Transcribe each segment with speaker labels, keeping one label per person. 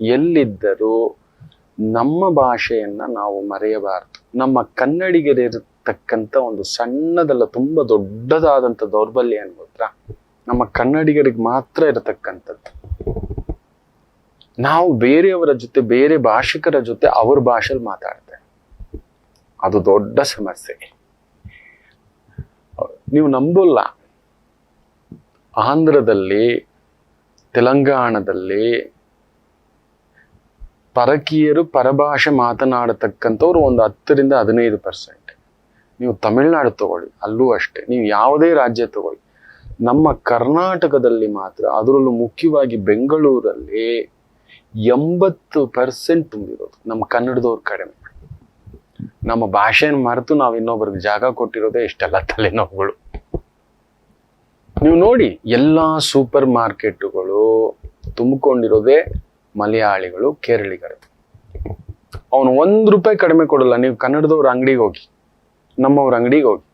Speaker 1: ಎಲ್ಲಿದ್ದರೂ ನಮ್ಮ ಭಾಷೆಯನ್ನ ನಾವು ಮರೆಯಬಾರದು. ನಮ್ಮ ಕನ್ನಡಿಗರಿರತಕ್ಕಂಥ ಒಂದು ಸಣ್ಣದಲ್ಲ ತುಂಬಾ ದೊಡ್ಡದಾದಂಥ ದೌರ್ಬಲ್ಯ ಏನ್ ನಮ್ಮ ಕನ್ನಡಿಗರಿಗೆ ಮಾತ್ರ ಇರತಕ್ಕಂಥದ್ದು. ನಾವು ಬೇರೆಯವರ ಜೊತೆ, ಬೇರೆ ಭಾಷಿಕರ ಜೊತೆ ಅವ್ರ ಭಾಷೆಲಿ ಮಾತಾಡ್ತೇವೆ. ಅದು ದೊಡ್ಡ ಸಮಸ್ಯೆ. ನೀವು ನಂಬಲ್ಲ. ಆಂಧ್ರದಲ್ಲಿ, ತೆಲಂಗಾಣದಲ್ಲಿ ಪರಕೀಯರು ಪರಭಾಷೆ ಮಾತನಾಡತಕ್ಕಂಥವ್ರು ಒಂದು ಹತ್ತರಿಂದ ಹದಿನೈದು ಪರ್ಸೆಂಟ್ ನೀವು ತಮಿಳ್ನಾಡು ತಗೊಳ್ಳಿ, ಅಲ್ಲೂ ಅಷ್ಟೇ. ನೀವು ಯಾವುದೇ ರಾಜ್ಯ ತಗೊಳ್ಳಿ. ನಮ್ಮ ಕರ್ನಾಟಕದಲ್ಲಿ ಮಾತ್ರ, ಅದರಲ್ಲೂ ಮುಖ್ಯವಾಗಿ ಬೆಂಗಳೂರಲ್ಲಿ ಎಂಬತ್ತು ಪರ್ಸೆಂಟ್ ತುಂಬಿರೋದು. ನಮ್ಮ ಕನ್ನಡದವ್ರು ಕಡಿಮೆ. ನಮ್ಮ ಭಾಷೆಯನ್ನು ಮರೆತು ನಾವು ಇನ್ನೊಬ್ರಿಗೆ ಜಾಗ ಕೊಟ್ಟಿರೋದೇ ಇಷ್ಟೆಲ್ಲ ತಲೆನೋವುಗಳು. ನೀವು ನೋಡಿ, ಎಲ್ಲ ಸೂಪರ್ ಮಾರ್ಕೆಟುಗಳು ತುಂಬಿಕೊಂಡಿರೋದೇ ಮಲಯಾಳಿಗಳು, ಕೇರಳಿಗರು. ಅವನು ಒಂದು ರೂಪಾಯಿ ಕಡಿಮೆ ಕೊಡಲ್ಲ, ನೀವು ಕನ್ನಡದವ್ರ ಅಂಗಡಿಗೆ ಹೋಗಿ. ನಮ್ಮವ್ರ ಅಂಗಡಿಗೆ ಹೋಗಿ.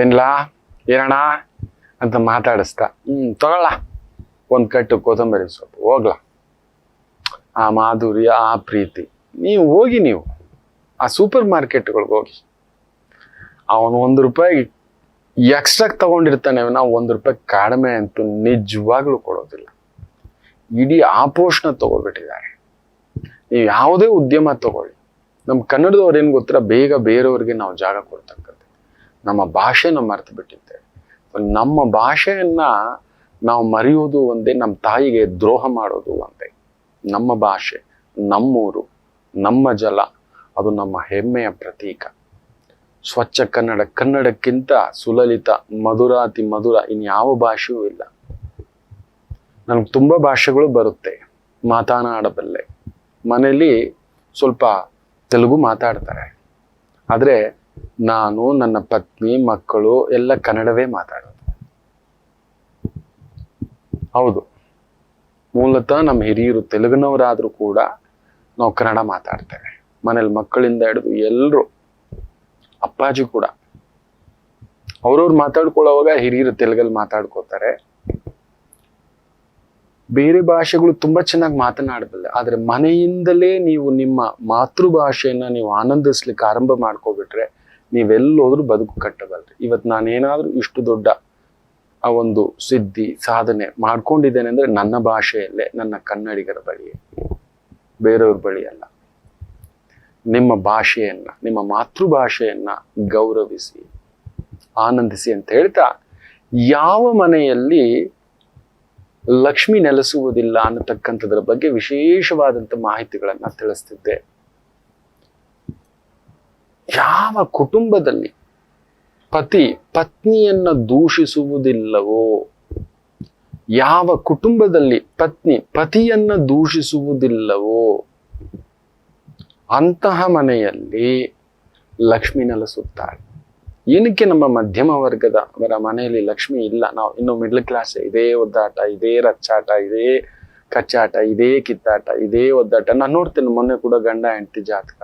Speaker 1: ಏನ್ಲಾ? ಏನಣ್ಣ? ಅಂತ ಮಾತಾಡಿಸ್ತಾ, ಹ್ಮ್, ತಗೊಳ್ಳ. ಒಂದು ಕಟ್ಟು ಕೊತ್ತಂಬರಿ ಸೊಪ್ಪು, ಹೋಗ್ಲಾ. ಆ ಮಾಧುರ್ಯ ಆ ಪ್ರೀತಿ, ನೀವು ಹೋಗಿ ನೀವು. ಆ ಸೂಪರ್ ಮಾರ್ಕೆಟ್ಗಳಿಗೆ ಹೋಗಿ. ಅವನು ಒಂದು ರೂಪಾಯಿ ಎಕ್ಸ್ಟ್ರಾ ತಗೊಂಡಿರ್ತಾನೆ ನಾವು ಒಂದು ರೂಪಾಯಿ ಕಡಿಮೆ ಅಂತೂ ನಿಜವಾಗ್ಲೂ ಕೊಡೋದಿಲ್ಲ. ಇಡೀ ಆಪೋಷಣ ತಗೊಳ್ಬಿಟ್ಟಿದ್ದಾರೆ. ನೀವು ಯಾವುದೇ ಉದ್ಯಮ ತಗೊಳ್ಳಿ. ನಮ್ಮ ಕನ್ನಡದವ್ರು ಏನು ಗೊತ್ತಿಲ್ಲ ಬೇಗ ಬೇರೆಯವ್ರಿಗೆ ನಾವು ಜಾಗ ಕೊಡ್ತಕ್ಕಂಥ ನಮ್ಮ ಭಾಷೆನ ಮರೆತು ಬಿಟ್ಟಿದ್ದೇವೆ ನಮ್ಮ ಭಾಷೆಯನ್ನ ನಾವು ಮರೆಯೋದು ಒಂದೇ ನಮ್ಮ ತಾಯಿಗೆ ದ್ರೋಹ ಮಾಡೋದು ಒಂದೇ. ನಮ್ಮ ಭಾಷೆ, ನಮ್ಮೂರು, ನಮ್ಮ ಜಲ, ಅದು ನಮ್ಮ ಹೆಮ್ಮೆಯ ಪ್ರತೀಕ. ಸ್ವಚ್ಛ ಕನ್ನಡ, ಕನ್ನಡಕ್ಕಿಂತ ಸುಲಲಿತ, ಮಧುರಾತಿ ಮಧುರ ಇನ್ಯಾವ ಭಾಷೆಯೂ ಇಲ್ಲ. ನನಗೆ ತುಂಬ ಭಾಷೆಗಳು ಬರುತ್ತೆ ಮಾತನಾಡಬಲ್ಲೆ. ಮನೇಲಿ ಸ್ವಲ್ಪ ತೆಲುಗು ಮಾತಾಡ್ತಾರೆ. ಆದರೆ ನಾನು, ನನ್ನ ಪತ್ನಿ, ಮಕ್ಕಳು ಎಲ್ಲ ಕನ್ನಡವೇ ಮಾತಾಡೋದು. ಹೌದು. ಮೂಲತಃ ನಮ್ಮ ಹಿರಿಯರು ತೆಲುಗಿನವರಾದರೂ ಕೂಡ ನಾವು ಕನ್ನಡ ಮಾತಾಡ್ತೇವೆ. ಮನೇಲಿ ಮಕ್ಕಳಿಂದ ಹಿಡಿದು ಎಲ್ಲರೂ ಅಪ್ಪಾಜಿ ಕೂಡ. ಅವ್ರವ್ರು ಮಾತಾಡ್ಕೊಳ್ಳೋವಾಗ ಹಿರಿಯರು ತೆಲುಗಲ್ಲಿ ಮಾತಾಡ್ಕೋತಾರೆ. ಬೇರೆ ಭಾಷೆಗಳು ತುಂಬಾ ಚೆನ್ನಾಗಿ ಮಾತನಾಡಬಲ್ಲ ಆದ್ರೆ ಮನೆಯಿಂದಲೇ ನೀವು ನಿಮ್ಮ ಮಾತೃಭಾಷೆಯನ್ನ ನೀವು ಆನಂದಿಸ್ಲಿಕ್ಕೆ ಆರಂಭ ಮಾಡ್ಕೊಬಿಟ್ರೆ ನೀವೆಲ್ಲೋದ್ರೂ ಬದುಕು ಕಟ್ಟಬಲ್ರಿ. ಇವತ್ತು ನಾನೇನಾದ್ರೂ ಇಷ್ಟು ದೊಡ್ಡ ಆ ಒಂದು ಸಿದ್ಧಿ, ಸಾಧನೆ ಮಾಡ್ಕೊಂಡಿದ್ದೇನೆ ಅಂದ್ರೆ ನನ್ನ ಭಾಷೆಯಲ್ಲೇ, ನನ್ನ ಕನ್ನಡಿಗರ ಬಳಿ ಬೇರೆಯವ್ರ ಬಳಿ ಅಲ್ಲ. ನಿಮ್ಮ ಭಾಷೆಯನ್ನ, ನಿಮ್ಮ ಮಾತೃಭಾಷೆಯನ್ನ ಗೌರವಿಸಿ, ಆನಂದಿಸಿ ಅಂತ ಹೇಳ್ತಾ ಯಾವ ಮನೆಯಲ್ಲಿ ಲಕ್ಷ್ಮಿ ನೆಲೆಸುವುದಿಲ್ಲ ಅನ್ನತಕ್ಕಂಥದ್ರ ಬಗ್ಗೆ ವಿಶೇಷವಾದಂತ ಮಾಹಿತಿಗಳನ್ನ ತಿಳಿಸ್ತಿದ್ದೆ. ಯಾವ ಕುಟುಂಬದಲ್ಲಿ ಪತಿ ಪತ್ನಿಯನ್ನ ದೂಷಿಸುವುದಿಲ್ಲವೋ, ಯಾವ ಕುಟುಂಬದಲ್ಲಿ ಪತ್ನಿ ಪತಿಯನ್ನ ದೂಷಿಸುವುದಿಲ್ಲವೋ, ಅಂತಹ ಮನೆಯಲ್ಲಿ ಲಕ್ಷ್ಮಿ ನೆಲೆಸುತ್ತಾಳೆ. ಏನಕ್ಕೆ ನಮ್ಮ ಮಧ್ಯಮ ವರ್ಗದ ಅವರ ಮನೆಯಲ್ಲಿ ಲಕ್ಷ್ಮಿ ಇಲ್ಲ? ನಾವು ಇನ್ನು ಮಿಡ್ಲ್ ಕ್ಲಾಸ್ ಇದೇ ಒದ್ದಾಟ, ಇದೇ ರಚ್ಚಾಟ, ಇದೇ ಕಚ್ಚಾಟ, ಇದೇ ಕಿತ್ತಾಟ, ಇದೇ ಒದ್ದಾಟ. ನಾನು ನೋಡ್ತೇನೆ, ಮೊನ್ನೆ ಕೂಡ ಗಂಡ, ಹೆಂಡತಿ ಜಾತಕ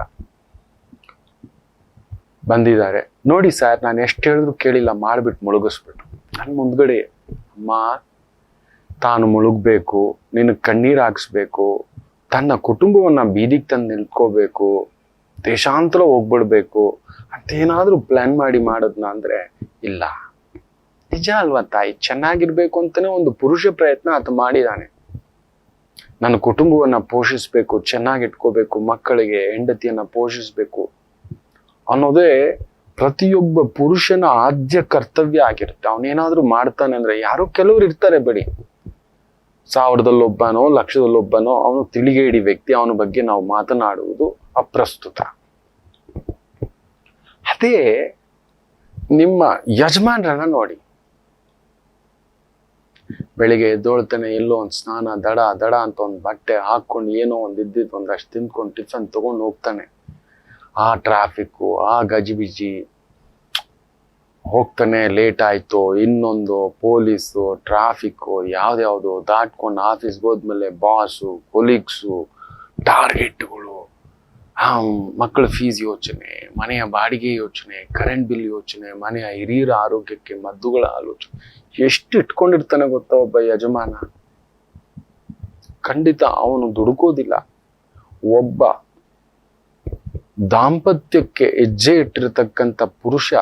Speaker 1: ಬಂದಿದ್ದಾರೆ. ನೋಡಿ ಸರ್ ನಾನು ಎಷ್ಟು ಹೇಳಿದ್ರು ಕೇಳಿಲ್ಲ, ಮಾಡ್ಬಿಟ್ಟು ಮುಳುಗಿಸ್ಬಿಟ್ಟು. ನನ್ನ ಮುಂದ್ಗಡೆ, ಅಮ್ಮ, ತಾನು ಮುಳುಗ್ಬೇಕು ನಿನ್ನ ಕಣ್ಣೀರು ಹಾಕ್ಸ್ಬೇಕು, ತನ್ನ ಕುಟುಂಬವನ್ನ ಬೀದಿಗೆ ತಂದು ನಿಲ್ಕೋಬೇಕು ದೇಶಾಂತರ ಹೋಗ್ಬಿಡ್ಬೇಕು ಅಂತೇನಾದರೂ ಪ್ಲಾನ್ ಮಾಡಿ ಮಾಡೋದ್ನ ಅಂದ್ರೆ ಇಲ್ಲ. ನಿಜ ಅಲ್ವಾ ತಾಯಿ? ಚೆನ್ನಾಗಿರ್ಬೇಕು ಅಂತಾನೆ ಒಂದು ಪುರುಷ ಪ್ರಯತ್ನ ಆತ ಮಾಡಿದಾನೆ. ನನ್ನ ಕುಟುಂಬವನ್ನ ಪೋಷಿಸ್ಬೇಕು ಚೆನ್ನಾಗಿ ಇಟ್ಕೋಬೇಕು ಮಕ್ಕಳಿಗೆ, ಹೆಂಡತಿಯನ್ನ ಪೋಷಿಸ್ಬೇಕು ಅನ್ನೋದೇ ಪ್ರತಿಯೊಬ್ಬ ಪುರುಷನ ಆದ್ಯ ಕರ್ತವ್ಯ ಆಗಿರುತ್ತೆ. ಅವನೇನಾದ್ರೂ ಮಾಡ್ತಾನೆ ಅಂದ್ರೆ ಯಾರೋ ಕೆಲವ್ರು ಇರ್ತಾರೆ ಬಡಿ. ಸಾವಿರದಲ್ಲೊಬ್ಬನೋ ಲಕ್ಷದಲ್ಲೊಬ್ಬನೋ ಅವನು ತಿಳಿಗೇಡಿ ವ್ಯಕ್ತಿ, ಅವನ ಬಗ್ಗೆ ನಾವು ಮಾತನಾಡುವುದು ಅಪ್ರಸ್ತುತ. ಅದೇ ನಿಮ್ಮ ಯಜಮಾನ್ರನ್ನ ನೋಡಿ. ಬೆಳಿಗ್ಗೆ ಎದ್ದೋಳ್ತಾನೆ, ಎಲ್ಲೋ ಒಂದು ಸ್ನಾನ, ದಡ ದಡ ಅಂತ ಒಂದು ಬಟ್ಟೆ ಹಾಕೊಂಡು ಏನೋ ಒಂದು ಇದ್ದಿದ್ದು ಒಂದಷ್ಟು ತಿಂದ್ಕೊಂಡು ಟಿಫನ್ ತಗೊಂಡು ಹೋಗ್ತಾನೆ. ಆ ಟ್ರಾಫಿಕ್ಕು ಆ ಗಜಿಬಿಜಿ ಹೋಗ್ತಾನೆ ಲೇಟ್ ಆಯಿತು, ಇನ್ನೊಂದು ಪೊಲೀಸು ಟ್ರಾಫಿಕ್ಕು ಯಾವ್ದ್ಯಾವುದು ದಾಟ್ಕೊಂಡು ಆಫೀಸ್ಗೆ ಹೋದ್ಮೇಲೆ ಬಾಸು ಕೊಲೀಗ್ಸು ಟಾರ್ಗೆಟ್ಗಳು ಮಕ್ಕಳ ಫೀಸ್ ಯೋಚನೆ, ಮನೆಯ ಬಾಡಿಗೆ ಯೋಚನೆ ಕರೆಂಟ್ ಬಿಲ್ ಯೋಚನೆ, ಮನೆಯ ಹಿರಿಯರ ಆರೋಗ್ಯಕ್ಕೆ ಮದ್ದುಗಳ ಆಲೋಚನೆ. ಎಷ್ಟು ಇಟ್ಕೊಂಡಿರ್ತಾನೆ ಗೊತ್ತಾ ಒಬ್ಬ ಯಜಮಾನ? ಖಂಡಿತ ಅವನು ದುಡುಕೋದಿಲ್ಲ. ಒಬ್ಬ ದಾಂಪತ್ಯಕ್ಕೆ ಹೆಜ್ಜೆ ಇಟ್ಟಿರತಕ್ಕಂಥ ಪುರುಷ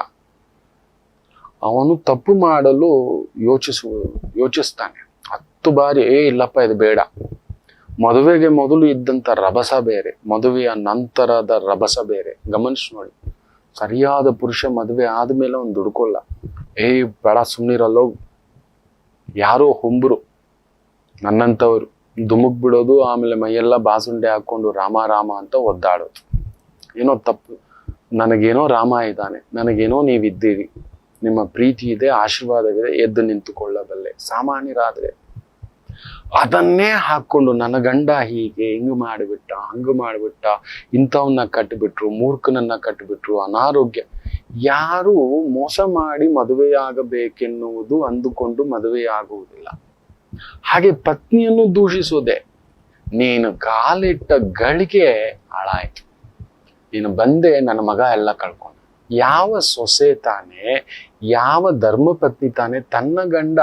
Speaker 1: ಅವನು ತಪ್ಪು ಮಾಡಲು ಯೋಚಿಸುವ ಯೋಚಿಸ್ತಾನೆ. ಹತ್ತು ಬಾರಿ, ಏ, ಇಲ್ಲಪ್ಪ, ಇದು ಬೇಡ. ಮದುವೆಗೆ ಮೊದಲು ಇದ್ದಂಥ ರಭಸ ಬೇರೆ, ಮದುವೆಯ ನಂತರದ ರಭಸ ಬೇರೆ. ಗಮನಿಸಿ ನೋಡಿ. ಸರಿಯಾದ ಪುರುಷ ಮದುವೆ ಆದಮೇಲೆ ಅವನು ದುಡ್ಕೊಲ್ಲ. ಏ, ಬೇಡ ಸುಮ್ಮನಿರಲ್ಲೋ ಯಾರೋ ಹೊಂಬರು, ನನ್ನಂಥವ್ರು. ದುಮುಕ್ ಬಿಡೋದು, ಆಮೇಲೆ ಮೈಯೆಲ್ಲ ಬಾಸುಂಡೆ ಹಾಕೊಂಡು ರಾಮ ರಾಮ ಅಂತ ಒದ್ದಾಡೋದು. ಏನೋ ತಪ್ಪು. ನನಗೇನೋ ರಾಮ ಇದ್ದಾನೆ. ನನಗೇನೋ ನೀವಿದ್ದೀರಿ. ನಿಮ್ಮ ಪ್ರೀತಿ ಇದೆ, ಆಶೀರ್ವಾದವಿದೆ, ಎದ್ದು ನಿಂತುಕೊಳ್ಳಬಲ್ಲೆ. ಸಾಮಾನ್ಯರಾದ್ರೆ ಅದನ್ನೇ ಹಾಕೊಂಡು ನನ್ನ ಗಂಡ ಹೀಗೆ ಹಿಂಗ್ ಮಾಡಿಬಿಟ್ಟ, ಹಂಗೆ ಮಾಡಿಬಿಟ್ಟ, ಇಂಥವನ್ನ ಕಟ್ಟಿಬಿಟ್ರು ಮೂರ್ಖನನ್ನ ಕಟ್ಟಿಬಿಟ್ರು ಅನಾರೋಗ್ಯ. ಯಾರು ಮೋಸ ಮಾಡಿ ಮದುವೆಯಾಗಬೇಕೆನ್ನುವುದು ಅಂದುಕೊಂಡು ಮದುವೆಯಾಗುವುದಿಲ್ಲ. ಹಾಗೆ ಪತ್ನಿಯನ್ನು ದೂಷಿಸೋದೆ, ನೀನು ಕಾಲಿಟ್ಟ ಗಳಿಗೆ ಹಾಳಾಯ್ತು. ನೀನು ಬಂದೆ, ನನ್ನ ಮಗ ಎಲ್ಲ ಕಳ್ಕೊಂಡ. ಯಾವ ಸೊಸೆ ತಾನೇ, ಯಾವ ಧರ್ಮಪತ್ನಿ ತಾನೇ ತನ್ನ ಗಂಡ.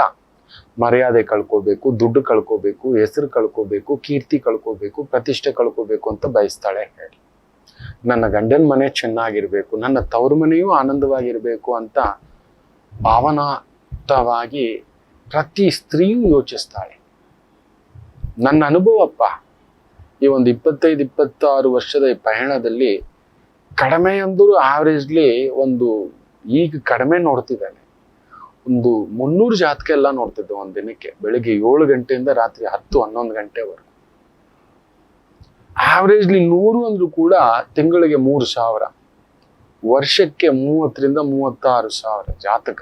Speaker 1: ಮರ್ಯಾದೆ ಕಳ್ಕೋಬೇಕು, ದುಡ್ಡು ಕಳ್ಕೋಬೇಕು, ಹೆಸರು ಕಳ್ಕೋಬೇಕು, ಕೀರ್ತಿ ಕಳ್ಕೋಬೇಕು, ಪ್ರತಿಷ್ಠೆ ಕಳ್ಕೋಬೇಕು ಅಂತ ಬಯಸ್ತಾಳೆ. ಹೇಳಿ ನನ್ನ ಗಂಡನ ಮನೆ ಚೆನ್ನಾಗಿರ್ಬೇಕು, ನನ್ನ ತವರು ಮನೆಯೂ ಆನಂದವಾಗಿರ್ಬೇಕು ಅಂತ ಭಾವನಾತ್ಮಕವಾಗಿ ಪ್ರತಿ ಸ್ತ್ರೀಯೂ ಯೋಚಿಸ್ತಾಳೆ. ನನ್ನ ಅನುಭವಪ್ಪ, ಈ ಒಂದು ಇಪ್ಪತ್ತೈದು, ಇಪ್ಪತ್ತಾರು ವರ್ಷದ ಪಯಣದಲ್ಲಿ ಕಡಿಮೆ ಅಂದರೂ ಆವ್ರೇಜ್ಲಿ ಒಂದು ಈಗ ಕಡಿಮೆ ನೋಡ್ತಿದ್ದಾನೆ. ಒಂದು ಮುನ್ನೂರು ಜಾತಕ ಎಲ್ಲ ನೋಡ್ತಿದ್ದೆ ಒಂದು ದಿನಕ್ಕೆ. ಬೆಳಿಗ್ಗೆ ಏಳು ಗಂಟೆಯಿಂದ ರಾತ್ರಿ ಹತ್ತು ಹನ್ನೊಂದು ಗಂಟೆವರೆಗೂ. ಆವ್ರೇಜ್ಲಿ ನೂರು ಅಂದರೂ ಕೂಡ ತಿಂಗಳಿಗೆ ಮೂರು ಸಾವಿರ. ವರ್ಷಕ್ಕೆ ಮೂವತ್ತರಿಂದ ಮೂವತ್ತಾರು ಸಾವಿರ ಜಾತಕ.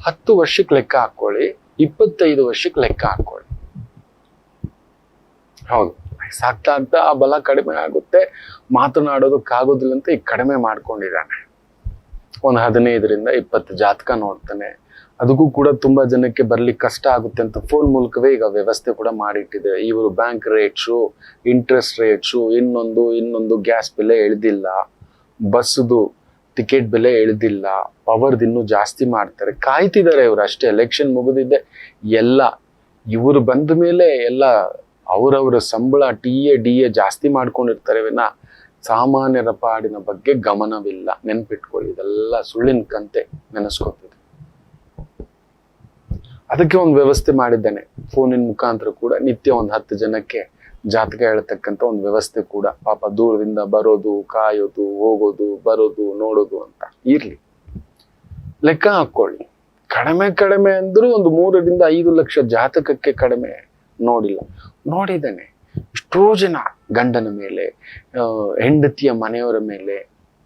Speaker 1: ಹತ್ತು ವರ್ಷಕ್ಕೆ ಲೆಕ್ಕ ಹಾಕೊಳ್ಳಿ ಇಪ್ಪತ್ತೈದು ವರ್ಷಕ್ಕೆ ಲೆಕ್ಕ ಹಾಕೊಳ್ಳಿ ಹೌದು. ಸಾಕ್ತಾ ಆಗ್ತಾ ಆ ಬಲ ಕಡಿಮೆ ಆಗುತ್ತೆ ಮಾತನಾಡೋದಕ್ಕಾಗೋದಿಲ್ಲ ಅಂತ ಈಗ ಕಡಿಮೆ ಮಾಡ್ಕೊಂಡಿದ್ದಾನೆ. ಒಂದು ಹದಿನೈದರಿಂದ ಇಪ್ಪತ್ತು ಜಾತಕ ನೋಡ್ತಾನೆ. ಅದಕ್ಕೂ ಕೂಡ ತುಂಬ ಜನಕ್ಕೆ ಬರ್ಲಿಕ್ಕೆ ಕಷ್ಟ ಆಗುತ್ತೆ ಅಂತ ಫೋನ್ ಮೂಲಕವೇ ಈಗ ವ್ಯವಸ್ಥೆ ಕೂಡ ಮಾಡಿಟ್ಟಿದೆ. ಇವರು ಬ್ಯಾಂಕ್ ರೇಟ್ಸು ಇಂಟ್ರೆಸ್ಟ್ ರೇಟ್ಸು ಇನ್ನೊಂದು ಇನ್ನೊಂದು ಗ್ಯಾಸ್ ಬೆಲೆ ಇಳಿದಿಲ್ಲ ಬಸ್ದು ಟಿಕೆಟ್ ಬೆಲೆ ಇಳಿದಿಲ್ಲ ಪವರ್ದು ಇನ್ನೂ ಜಾಸ್ತಿ ಮಾಡ್ತಾರೆ. ಕಾಯ್ತಿದ್ದಾರೆ ಇವರು ಅಷ್ಟೇ. ಎಲೆಕ್ಷನ್ ಮುಗಿದಿದ್ದೆ ಎಲ್ಲ ಇವರು ಬಂದ ಮೇಲೆ ಎಲ್ಲ ಅವರವರ ಸಂಬಳ ಟಿ ಎ ಡಿ ಎ ಜಾಸ್ತಿ ಮಾಡ್ಕೊಂಡಿರ್ತಾರೆ ವಿನ ಸಾಮಾನ್ಯರ ಪಾಡಿನ ಬಗ್ಗೆ ಗಮನವಿಲ್ಲ. ನೆನ್ಪಿಟ್ಕೊಳ್ಳಿ, ಇದೆಲ್ಲ ಸುಳ್ಳಿನ ಕಂತೆ ನೆನೆಸ್ಕೊತಿದೆ. ಅದಕ್ಕೆ ಒಂದು ವ್ಯವಸ್ಥೆ ಮಾಡಿದ್ದೇನೆ. ಫೋನಿನ ಮುಖಾಂತರ ಕೂಡ ನಿತ್ಯ ಒಂದು ಹತ್ತು ಜನಕ್ಕೆ ಜಾತಕ ಹೇಳ್ತಕ್ಕಂಥ ಒಂದು ವ್ಯವಸ್ಥೆ ಕೂಡ. ಪಾಪ ದೂರದಿಂದ ಬರೋದು, ಕಾಯೋದು, ಹೋಗೋದು, ಬರೋದು, ನೋಡೋದು ಅಂತ ಇರ್ಲಿ. ಲೆಕ್ಕ ಹಾಕೊಳ್ಳಿ ಕಡಿಮೆ ಕಡಿಮೆ ಅಂದ್ರೂ ಒಂದು ಮೂರರಿಂದ ಐದು ಲಕ್ಷ ಜಾತಕಕ್ಕೆ ಕಡಿಮೆ ನೋಡಿಲ್ಲ. ನೋಡಿದ್ದೇನೆ. ಎಷ್ಟೋ ಜನ ಗಂಡನ ಮೇಲೆ ಹೆಂಡತಿಯ ಮನೆಯವರ ಮೇಲೆ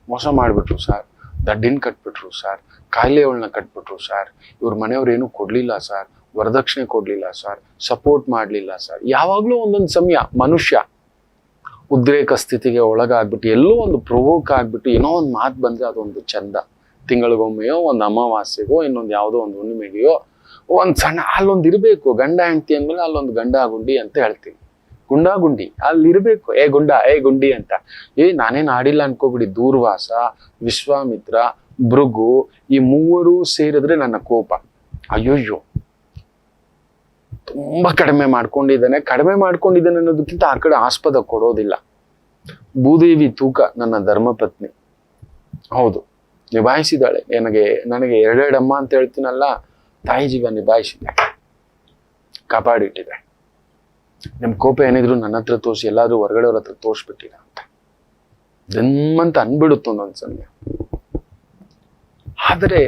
Speaker 1: ಮೋಸ ಮಾಡಿಬಿಟ್ರು ಸರ್ ದಡ್ಡಿನ ಕಟ್ಬಿಟ್ರು ಸರ್ ಕಾಯಿಲೆಗಳನ್ನ ಕಟ್ಬಿಟ್ರು ಸರ್ ಇವ್ರ ಮನೆಯವ್ರು ಏನೂ ಕೊಡ್ಲಿಲ್ಲ ಸರ್ ವರದಕ್ಷಿಣೆ ಕೊಡ್ಲಿಲ್ಲ ಸರ್ ಸಪೋರ್ಟ್ ಮಾಡಲಿಲ್ಲ ಸರ್ ಯಾವಾಗಲೂ ಒಂದೊಂದು ಸಮಯ ಮನುಷ್ಯ ಉದ್ರೇಕ ಸ್ಥಿತಿಗೆ ಒಳಗಾಗ್ಬಿಟ್ಟು, ಎಲ್ಲೋ ಒಂದು ಪ್ರೊವೋಕ್ ಆಗ್ಬಿಟ್ಟು, ಏನೋ ಒಂದು ಮಾತು ಬಂದ್ರೆ ಅದೊಂದು ಚಂದ. ತಿಂಗಳಿಗೊಮ್ಮೆಯೋ ಒಂದು ಅಮಾವಾಸ್ಯೆಗೋ ಇನ್ನೊಂದು ಯಾವುದೋ ಒಂದು ಹುಣ್ಣಿಮೆಗೆಯೋ ಒಂದು ಸಣ್ಣ, ಅಲ್ಲೊಂದು ಇರಬೇಕು. ಗಂಡ, ಹೆಂಡತಿ ಅಂದ್ಮೇಲೆ ಅಲ್ಲೊಂದು ಗಂಡ, ಗುಂಡಿ ಅಂತ ಹೇಳ್ತೀನಿ. ಗುಂಡ, ಗುಂಡಿ. ಅಲ್ಲಿ ಇರಬೇಕು. ಏ, ಗುಂಡ, ಏ, ಗುಂಡಿ ಅಂತ. ಏ, ನಾನೇನು ಆಡಿಲ್ಲ ಅನ್ಕೋಬಿಡಿ. ದೂರ್ವಾಸ, ವಿಶ್ವಾಮಿತ್ರ, ಭೃಗು, ಈ ಮೂವರು ಸೇರಿದ್ರೆ ನನ್ನ ಕೋಪ. ಅಯ್ಯೋಯ್ಯೋ. ತುಂಬಾ ಕಡಿಮೆ ಮಾಡ್ಕೊಂಡಿದ್ದಾನೆ. ಕಡಿಮೆ ಮಾಡ್ಕೊಂಡಿದ್ದಾನೆ ಅನ್ನೋದಕ್ಕಿಂತ ಆ ಕಡೆ ಆಸ್ಪದ ಕೊಡೋದಿಲ್ಲ. ಭೂದೇವಿ ತೂಕ ನನ್ನ ಧರ್ಮಪತ್ನಿ. ಹೌದು. ನಿಭಾಯಿಸಿದಾಳೆ ನನಗೆ ನನಗೆ ಎರಡೆರಡಮ್ಮ ಅಂತ ಹೇಳ್ತೀನಲ್ಲ ತಾಯಿ ಜೀವ ನಿಭಾಯಿಸಿದೆ. ಕಾಪಾಡಿಟ್ಟಿದೆ. ನಿಮ್ ಕೋಪ ಏನಿದ್ರು ನನ್ನ ಹತ್ರ ತೋರಿಸಿ, ಎಲ್ಲಾದ್ರೂ ಹೊರಗಡೆ ಅವ್ರ ಹತ್ರ ತೋರಿಸ್ಬಿಟ್ಟಿದ ಅಂತ. ದಮ್ಮಂತ ಅನ್ಬಿಡುತ್ತೆ ಒಂದೊಂದು ಸಮಯ ಆದರೆ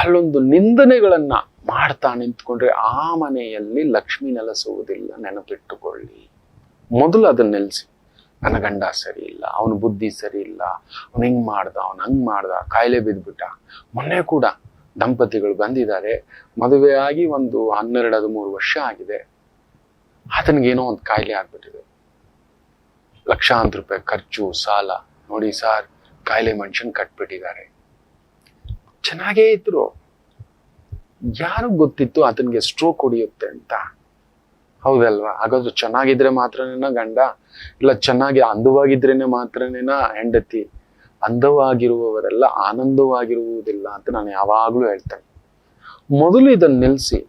Speaker 1: ಅಲ್ಲೊಂದು ನಿಂದನೆಗಳನ್ನ ಮಾಡ್ತಾ ನಿಂತ್ಕೊಂಡ್ರೆ ಆ ಮನೆಯಲ್ಲಿ ಲಕ್ಷ್ಮಿ ನೆಲೆಸುವುದಿಲ್ಲ ನೆನಪಿಟ್ಟುಕೊಳ್ಳಿ. ಮೊದಲು ಅದನ್ನ ನೆಲೆಸಿ. ನನ್ನ ಗಂಡ ಸರಿ ಇಲ್ಲ, ಅವನ ಬುದ್ಧಿ ಸರಿ ಇಲ್ಲ, ಅವನು ಹಿಂಗ್ ಮಾಡ್ದ, ಅವನು ಹಂಗ್ ಮಾಡ್ದ, ಕಾಯಿಲೆ ಬಿದ್ಬಿಟ್ಟ. ಮೊನ್ನೆ ಕೂಡ ದಂಪತಿಗಳು ಬಂದಿದ್ದಾರೆ. ಮದುವೆಯಾಗಿ ಒಂದು ಹನ್ನೆರಡು ಹದಿಮೂರು ವರ್ಷ ಆಗಿದೆ. ಆತನಿಗೇನೋ ಒಂದು ಕಾಯಿಲೆ ಆಗ್ಬಿಟ್ಟಿದೆ. ಲಕ್ಷಾಂತರ ರೂಪಾಯಿ ಖರ್ಚು, ಸಾಲ. ನೋಡಿ ಸಾರ್, ಕಾಯಿಲೆ ಮನುಷ್ಯನ್ ಕಟ್ಬಿಟ್ಟಿದ್ದಾರೆ. ಚೆನ್ನಾಗೇ ಇದ್ರು. ಯಾರು ಗೊತ್ತಿತ್ತು ಆತನಿಗೆ ಸ್ಟ್ರೋಕ್ ಹೊಡಿಯುತ್ತೆ ಅಂತ? ಹೌದಲ್ವಾ? ಹಾಗಾದ್ರೆ ಚೆನ್ನಾಗಿದ್ರೆ ಮಾತ್ರನೇನ ಗಂಡ? ಇಲ್ಲ ಚೆನ್ನಾಗಿ ಅಂದವಾಗಿದ್ರೇನೆ ಮಾತ್ರನೇನ ಹೆಂಡತಿ? ಅಂದವಾಗಿರುವವರೆಲ್ಲ ಆನಂದವಾಗಿರುವುದಿಲ್ಲ ಅಂತ ನಾನು ಯಾವಾಗಲೂ ಹೇಳ್ತೇನೆ. ಮೊದಲು ಇದನ್ನು ನಿಲ್ಲಿಸಿ.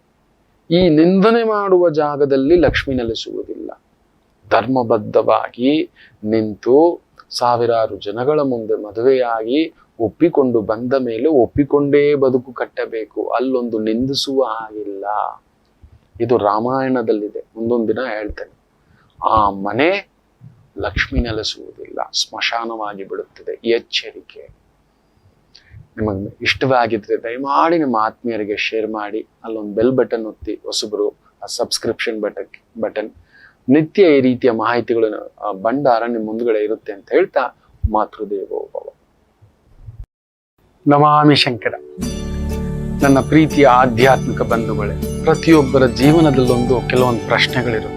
Speaker 1: ಈ ನಿಂದನೆ ಮಾಡುವ ಜಾಗದಲ್ಲಿ ಲಕ್ಷ್ಮಿ ನೆಲೆಸುವುದಿಲ್ಲ. ಧರ್ಮಬದ್ಧವಾಗಿ ನಿಂತು ಸಾವಿರಾರು ಜನಗಳ ಮುಂದೆ ಮದುವೆಯಾಗಿ ಒಪ್ಪಿಕೊಂಡು ಬಂದ ಮೇಲೆ ಒಪ್ಪಿಕೊಂಡೇ ಬದುಕು ಕಟ್ಟಬೇಕು. ಅಲ್ಲೊಂದು ನಿಂದಿಸುವ ಹಾಗಿಲ್ಲ. ಇದು ರಾಮಾಯಣದಲ್ಲಿದೆ. ಮುಂದೊಂದು ದಿನ ಹೇಳ್ತೇನೆ. ಆ ಮನೆ ಲಕ್ಷ್ಮಿ ನೆಲೆಸುವುದಿಲ್ಲ ಸ್ಮಶಾನವಾಗಿ ಬಿಡುತ್ತದೆ ಎಚ್ಚರಿಕೆ. ನಿಮಗೆ ಇಷ್ಟವಾಗಿದ್ರೆ ದಯಮಾಡಿ ನಿಮ್ಮ ಆತ್ಮೀಯರಿಗೆ ಶೇರ್ ಮಾಡಿ ಅಲ್ಲೊಂದು ಬೆಲ್ ಬಟನ್ ಒತ್ತಿ ಹೊಸಬರು ಆ ಸಬ್ಸ್ಕ್ರಿಪ್ಷನ್ ಬಟನ್ ಬಟನ್ ನಿತ್ಯ ಈ ರೀತಿಯ ಮಾಹಿತಿಗಳು ಆ, ಭಂಡಾರ ನಿಮ್ಮ ಮುಂದ್ಗಡೆ ಇರುತ್ತೆ ಅಂತ ಹೇಳ್ತಾ ಮಾತೃದೇವೋಭವ ನಮಾಮಿ ಶಂಕರ. ನನ್ನ ಪ್ರೀತಿಯ ಆಧ್ಯಾತ್ಮಿಕ ಬಂಧುಗಳೇ ಪ್ರತಿಯೊಬ್ಬರ ಜೀವನದಲ್ಲೊಂದು ಕೆಲವೊಂದು ಪ್ರಶ್ನೆಗಳಿರುತ್ತೆ.